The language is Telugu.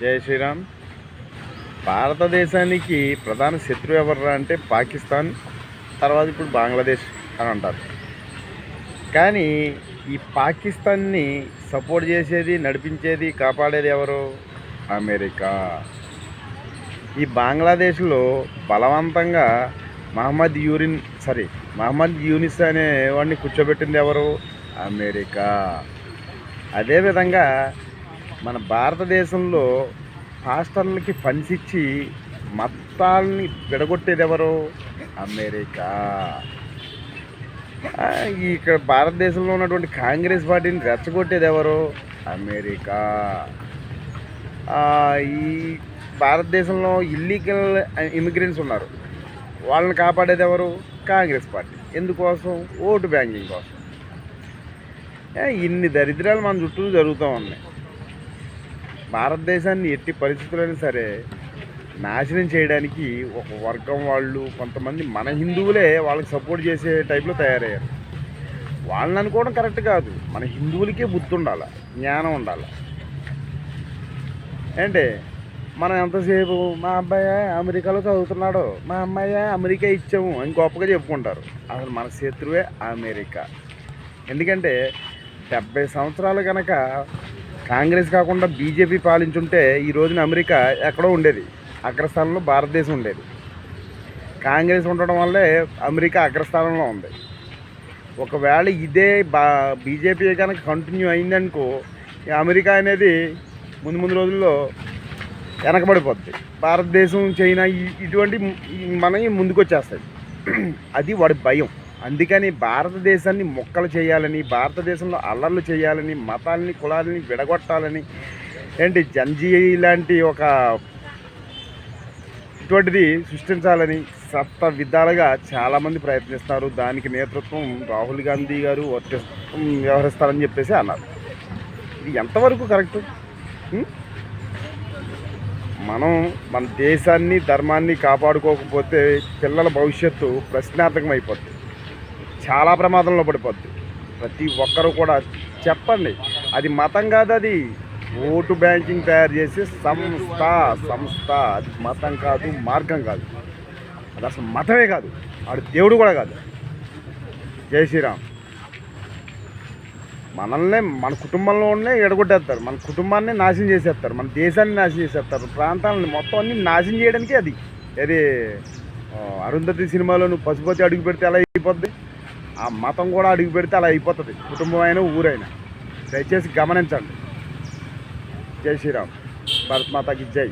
జై శ్రీరామ్. భారతదేశానికి ప్రధాన శత్రువు ఎవర్రా అంటే పాకిస్తాన్ తర్వాత ఇప్పుడు బంగ్లాదేశ్ అని అంటారు. కానీ ఈ పాకిస్తాన్ని సపోర్ట్ చేసేది నడిపించేది కాపాడేది ఎవరు? అమెరికా. ఈ బంగ్లాదేశ్లో బలవంతంగా మహమ్మద్ యూరిన్ సారీ మహమ్మద్ యూనిస్ అనే వాడిని కూర్చోబెట్టింది ఎవరు? అమెరికా. అదేవిధంగా మన భారతదేశంలో పాస్టర్లకి ఫండ్స్ ఇచ్చి మతాల్ని విడగొట్టేది ఎవరు అమెరికా ఇక్కడ భారతదేశంలో ఉన్నటువంటి కాంగ్రెస్ పార్టీని రెచ్చగొట్టేది ఎవరు అమెరికా ఈ భారతదేశంలో ఇల్లీగల్ ఇమిగ్రెంట్స్ ఉన్నారు. వాళ్ళని కాపాడేది ఎవరు కాంగ్రెస్ పార్టీ. ఎందుకోసం? ఓటు బ్యాంకింగ్ కోసం. ఇన్ని దరిద్రాలు మన చుట్టూ జరుగుతూ ఉన్నాయి. భారతదేశాన్ని ఎట్టి పరిస్థితులైనా సరే నాశనం చేయడానికి ఒక వర్గం వాళ్ళు కొంతమంది మన హిందువులే వాళ్ళకి సపోర్ట్ చేసే టైప్లో తయారయ్యారు. వాళ్ళని అనుకోవడం కరెక్ట్ కాదు. మన హిందువులకే బుద్ధి ఉండాలి జ్ఞానం ఉండాలి. ఏంటి మనం ఎంతసేపు మా అబ్బాయి అమెరికాలో చదువుతున్నాడు మా అమ్మాయి అమెరికా ఇచ్చాము అని గొప్పగా చెప్పుకుంటారు. అసలు మన శత్రువే అమెరికా. ఎందుకంటే డెబ్బై సంవత్సరాలు కనుక కాంగ్రెస్ కాకుండా బీజేపీ పాలించుంటే ఈ రోజున అమెరికా ఎక్కడో ఉండేది. అగ్రస్థానంలో భారతదేశం ఉండేది. కాంగ్రెస్ ఉండడం వల్లే అమెరికా అగ్రస్థానంలో ఉంది. ఒకవేళ ఇదే బా బీజేపీ కనుక కంటిన్యూ అయిందనుకో అమెరికా అనేది ముందు ముందు రోజుల్లో వెనకబడిపోద్ది. భారతదేశం చైనా ఇటువంటి మనకి ముందుకు వచ్చేస్తాయి అది వాడి భయం. అందుకని భారతదేశాన్ని మొక్కలు చేయాలని భారతదేశంలో అల్లర్లు చేయాలని మతాలని కులాలని విడగొట్టాలని ఏంటి జంజీ లాంటి ఒక ఇటువంటిది సృష్టించాలని సప్త విధాలుగా చాలామంది ప్రయత్నిస్తారు. దానికి నేతృత్వం రాహుల్ గాంధీ గారు వర్తి- వ్యవహరిస్తారని చెప్పేసి అన్నారు. ఇది ఎంతవరకు కరెక్ట్? మనం మన దేశాన్ని ధర్మాన్ని కాపాడుకోకపోతే పిల్లల భవిష్యత్తు ప్రశ్నార్థకం అయిపోతుంది చాలా ప్రమాదంలో పడిపోద్ది. ప్రతి ఒక్కరు కూడా చెప్పండి. అది మతం కాదు అది. ఓటు బ్యాంకింగ్ తయారు చేసే సంస్థ. సంస్థ అది మతం కాదు మార్గం కాదు. అది అసలు మతమే కాదు. ఆడు దేవుడు కూడా కాదు. జై శ్రీరామ్. మనల్నే మన కుటుంబంలోనే ఎడగొట్టేస్తారు. మన కుటుంబాన్ని నాశనం చేసేస్తారు. మన దేశాన్ని నాశనం చేసేస్తారు. ప్రాంతాలను మొత్తం అన్ని నాశనం చేయడానికి అది. అది అరుంధతి సినిమాలో నువ్వు పశుపతి అడుగు పెడితే ఎలా అయిపోద్ది. ఆ మతం కూడా అడుగు పెడితే అలా అయిపోతుంది. కుటుంబం అయినా ఊరైనా. దయచేసి గమనించండి. జై శ్రీరామ్. భారత్ మాతాకి జై.